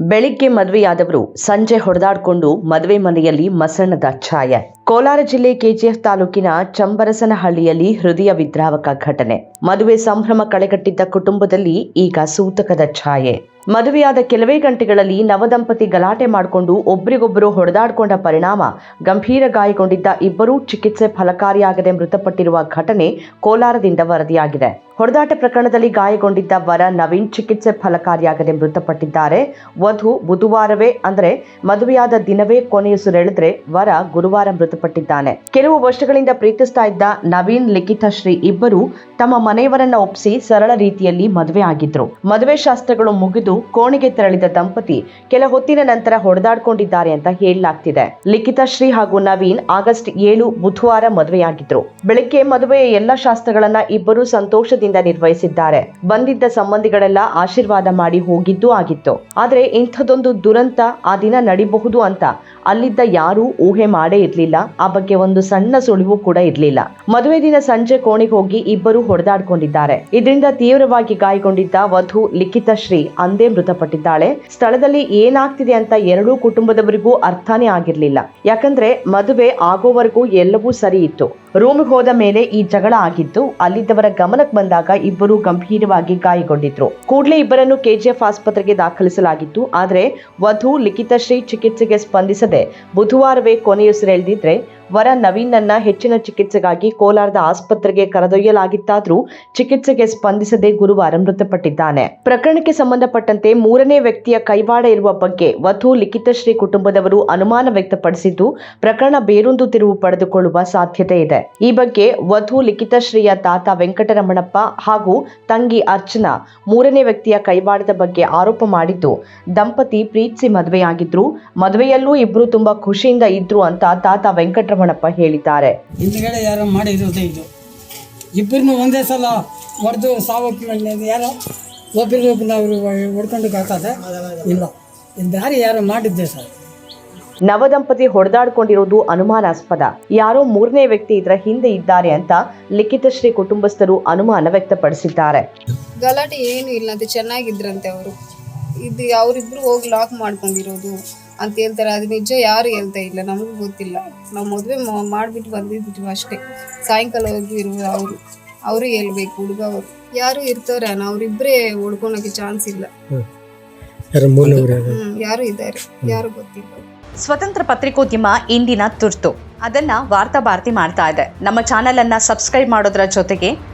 ಬೆಳಿಗ್ಗೆ ಮದುವೆಯಾದವರು ಸಂಜೆ ಹೊಡೆದಾಡಿಕೊಂಡು ಮದುವೆ ಮನೆಯಲ್ಲಿ ಮಸಣದ ಛಾಯೆ. ಕೋಲಾರ ಜಿಲ್ಲೆ ಕೆಜಿಎಫ್ ತಾಲೂಕಿನ ಚಂಬರಸನಹಳ್ಳಿಯಲ್ಲಿ ಹೃದಯ ವಿದ್ರಾವಕ ಘಟನೆ. ಮದುವೆ ಸಂಭ್ರಮ ಕಳೆಗಟ್ಟಿದ್ದ ಕುಟುಂಬದಲ್ಲಿ ಈಗ ಸೂತಕದ ಛಾಯೆ. ಮದುವೆಯಾದ ಕೆಲವೇ ಗಂಟೆಗಳಲ್ಲಿ ನವದಂಪತಿ ಗಲಾಟೆ ಮಾಡಿಕೊಂಡು ಒಬ್ರಿಗೊಬ್ಬರು ಹೊಡೆದಾಡಿಕೊಂಡ ಪರಿಣಾಮ ಗಂಭೀರ ಗಾಯಗೊಂಡಿದ್ದ ಇಬ್ಬರೂ ಚಿಕಿತ್ಸೆ ಫಲಕಾರಿಯಾಗದೆ ಮೃತಪಟ್ಟಿರುವ ಘಟನೆ ಕೋಲಾರದಿಂದ ವರದಿಯಾಗಿದೆ. ಹೊಡೆದಾಟ ಪ್ರಕರಣದಲ್ಲಿ ಗಾಯಗೊಂಡಿದ್ದ ವರ ನವೀನ್ ಚಿಕಿತ್ಸೆ ಫಲಕಾರಿಯಾಗದೆ ಮೃತಪಟ್ಟಿದ್ದಾರೆ. ವಧು ಬುಧವಾರವೇ, ಅಂದರೆ ಮದುವೆಯಾದ ದಿನವೇ ಕೊನೆಯುಸಿರೆಳೆದ್ರೆ ವರ ಗುರುವಾರ ಮೃತಪಟ್ಟಿದ್ದಾನೆ. ಕೆಲವು ವರ್ಷಗಳಿಂದ ಪ್ರೀತಿಸ್ತಾ ಇದ್ದ ನವೀನ್, ಲಿಖಿತ, ಶ್ರೀ ಇಬ್ಬರು ತಮ್ಮ ಮನೆಯವರನ್ನ ಒಪ್ಪಿಸಿ ಸರಳ ರೀತಿಯಲ್ಲಿ ಮದುವೆ ಆಗಿದ್ರು. ಮದುವೆ ಶಾಸ್ತ್ರಗಳು ಮುಗಿದು ಕೋಣೆಗೆ ತೆರಳಿದ ದಂಪತಿ ಕೆಲ ಹೊತ್ತಿನ ನಂತರ ಹೊಡೆದಾಡ್ಕೊಂಡಿದ್ದಾರೆ ಅಂತ ಹೇಳಲಾಗ್ತಿದೆ. ಲಿಖಿತ, ಶ್ರೀ ಹಾಗೂ ನವೀನ್ ಆಗಸ್ಟ್ ಏಳು ಬುಧವಾರ ಮದುವೆಯಾಗಿದ್ರು. ಬೆಳಿಗ್ಗೆ ಮದುವೆಯ ಎಲ್ಲ ಶಾಸ್ತ್ರಗಳನ್ನ ಇಬ್ಬರು ಸಂತೋಷದಿಂದ ನಿರ್ವಹಿಸಿದ್ದಾರೆ. ಬಂದಿದ್ದ ಸಂಬಂಧಿಗಳೆಲ್ಲ ಆಶೀರ್ವಾದ ಮಾಡಿ ಹೋಗಿದ್ದು ಆಗಿತ್ತು. ಆದ್ರೆ ಇಂಥದೊಂದು ದುರಂತ ಆ ದಿನ ನಡಿಬಹುದು ಅಂತ ಅಲ್ಲಿದ್ದ ಯಾರೂ ಊಹೆ ಮಾಡೇ ಇರ್ಲಿಲ್ಲ. ಆ ಬಗ್ಗೆ ಒಂದು ಸಣ್ಣ ಸುಳಿವು ಕೂಡ ಇರ್ಲಿಲ್ಲ. ಮದುವೆ ದಿನ ಸಂಜೆ ಕೋಣೆಗೆ ಹೋಗಿ ಇಬ್ಬರು ಹೊಡೆದಾಡ್ಕೊಂಡಿದ್ದಾರೆ. ಇದರಿಂದ ತೀವ್ರವಾಗಿ ಗಾಯಗೊಂಡಿದ್ದ ವಧು ಲಿಖಿತ ಶ್ರೀ ಅಂದೇ ಮೃತಪಟ್ಟಿದ್ದಾಳೆ. ಸ್ಥಳದಲ್ಲಿ ಏನಾಗ್ತಿದೆ ಅಂತ ಎರಡೂ ಕುಟುಂಬದವರಿಗೂ ಅರ್ಥನೇ ಆಗಿರ್ಲಿಲ್ಲ. ಯಾಕಂದ್ರೆ ಮದುವೆ ಆಗೋವರೆಗೂ ಎಲ್ಲವೂ ಸರಿ ಇತ್ತು. ರೂಮ್ಗೆ ಹೋದ ಮೇಲೆ ಈ ಜಗಳ ಆಗಿದ್ದು ಅಲ್ಲಿದ್ದವರ ಗಮನಕ್ಕೆ ಬಂದಾಗ ಇಬ್ಬರು ಗಂಭೀರವಾಗಿ ಗಾಯಗೊಂಡಿದ್ರು. ಕೂಡಲೇ ಇಬ್ಬರನ್ನು ಕೆಜಿಎಫ್ ಆಸ್ಪತ್ರೆಗೆ ದಾಖಲಿಸಲಾಗಿತ್ತು. ಆದರೆ ವಧು ಲಿಖಿತ ಶ್ರೀ ಚಿಕಿತ್ಸೆಗೆ ಸ್ಪಂದಿಸದೆ ಬುಧವಾರವೇ ಕೊನೆಯುಸಿರೆಳೆದಿದ್ರೆ ವರ ನವೀನನ್ನ ಹೆಚ್ಚಿನ ಚಿಕಿತ್ಸೆಗಾಗಿ ಕೋಲಾರದ ಆಸ್ಪತ್ರೆಗೆ ಕರೆದೊಯ್ಯಲಾಗಿತ್ತಾದರೂ ಚಿಕಿತ್ಸೆಗೆ ಸ್ಪಂದಿಸದೆ ಗುರುವಾರ ಮೃತಪಟ್ಟಿದ್ದಾನೆ. ಪ್ರಕರಣಕ್ಕೆ ಸಂಬಂಧಪಟ್ಟಂತೆ ಮೂರನೇ ವ್ಯಕ್ತಿಯ ಕೈವಾಡ ಇರುವ ಬಗ್ಗೆ ವಧು ಲಿಖಿತಶ್ರೀ ಕುಟುಂಬದವರು ಅನುಮಾನ ವ್ಯಕ್ತಪಡಿಸಿದ್ದು, ಪ್ರಕರಣ ಬೇರೊಂದು ತಿರುವು ಪಡೆದುಕೊಳ್ಳುವ ಸಾಧ್ಯತೆ ಇದೆ. ಈ ಬಗ್ಗೆ ವಧು ಲಿಖಿತಶ್ರೀಯ ತಾತ ವೆಂಕಟರಮಣಪ್ಪ ಹಾಗೂ ತಂಗಿ ಅರ್ಚನಾ ಮೂರನೇ ವ್ಯಕ್ತಿಯ ಕೈವಾಡದ ಬಗ್ಗೆ ಆರೋಪ ಮಾಡಿದ್ದು, ದಂಪತಿ ಪ್ರೀತಿಸಿ ಮದುವೆಯಾಗಿದ್ರು. ಮದುವೆಯಲ್ಲೂ ಇಬ್ರು ತುಂಬಾ ಖುಷಿಯಿಂದ ಇದ್ರು ಅಂತ ತಾತ ವೆಂಕಟರಮಣಪ್ಪ ಹೇಳಿದ್ದಾರೆ. ಹಿಂದ್ಗಡೆ ಯಾರೋ ಮಾಡಿರೋದು ಇದು. ಇಬ್ಬರನ್ನು ಒಂದೇ ಸಲ ಹೊಡೆದು ಸಾವಕ್ಕೆ ಯಾರೋ ಒಬ್ಬರಿಗೊಬ್ಬರು ಅವರು ಹೊಡ್ಕೊಂಡು ಹಾಕದೆ ಇಲ್ಲ. ಇದು ದಾರಿ ಯಾರೋ ಮಾಡಿದ್ದೆ ಸರ್. ನವದಂಪತಿ ಹೊಡೆದಾಡ್ಕೊಂಡಿರೋದು ಅನುಮಾನಾಸ್ಪದ. ಯಾರೋ ಮೂರನೇ ವ್ಯಕ್ತಿ ಇದರ ಹಿಂದೆ ಇದ್ದಾರೆ ಅಂತ ಲಿಖಿತ ಶ್ರೀ ಕುಟುಂಬಸ್ಥರು ಅನುಮಾನ ವ್ಯಕ್ತಪಡಿಸಿದ್ದಾರೆ. ಗಲಾಟೆ ಏನು ಇಲ್ಲ ಅಂತ ಚೆನ್ನಾಗಿದ್ರಂತೆ ಅವರು. ಇದು ಅವರಿಬ್ರು ಹೋಗಿ ಲಾಕ್ ಮಾಡ್ಕೊಂಡಿರೋದು. ಅಂತ ಹೇಳ್ತಾರೆ. ಅದು ನಿಜ ಯಾರು ಹೇಳ್ತಾ ಇಲ್ಲ ನಮಗೂ ಗೊತ್ತಿಲ್ಲ. ನಾವು ಮದುವೆ ಮಾಡಿಬಿಟ್ಟು ಬಂದಿದ್ವಿ ಅಷ್ಟೇ. ಸಾಯಂಕಾಲ ಹೋಗಿ ಇರುವ ಅವರು ಅವರು ಹೇಳ್ಬೇಕು ಹುಡುಗ ಅವರು. ಯಾರು ಇರ್ತಾರೆ ಅವರಿಬ್ಬರೇ ಉಳ್ಕೊಳಕ್ಕೆ ಚಾನ್ಸ್ ಇಲ್ಲ. ಹ್ಮ್ ಯಾರು ಇದ್ದಾರೆ ಯಾರು ಗೊತ್ತಿಲ್ಲ. ಸ್ವತಂತ್ರ ಪತ್ರಿಕೋದ್ಯಮ ಇಂದಿನ ತುರ್ತು. ಅದನ್ನ ವಾರ್ತಾ ಭಾರತಿ ಮಾಡ್ತಾ ಇದೆ. ನಮ್ಮ ಚಾನೆಲ್ ಅನ್ನ ಸಬ್ಸ್ಕ್ರೈಬ್ ಮಾಡೋದ್ರ ಜೊತೆಗೆ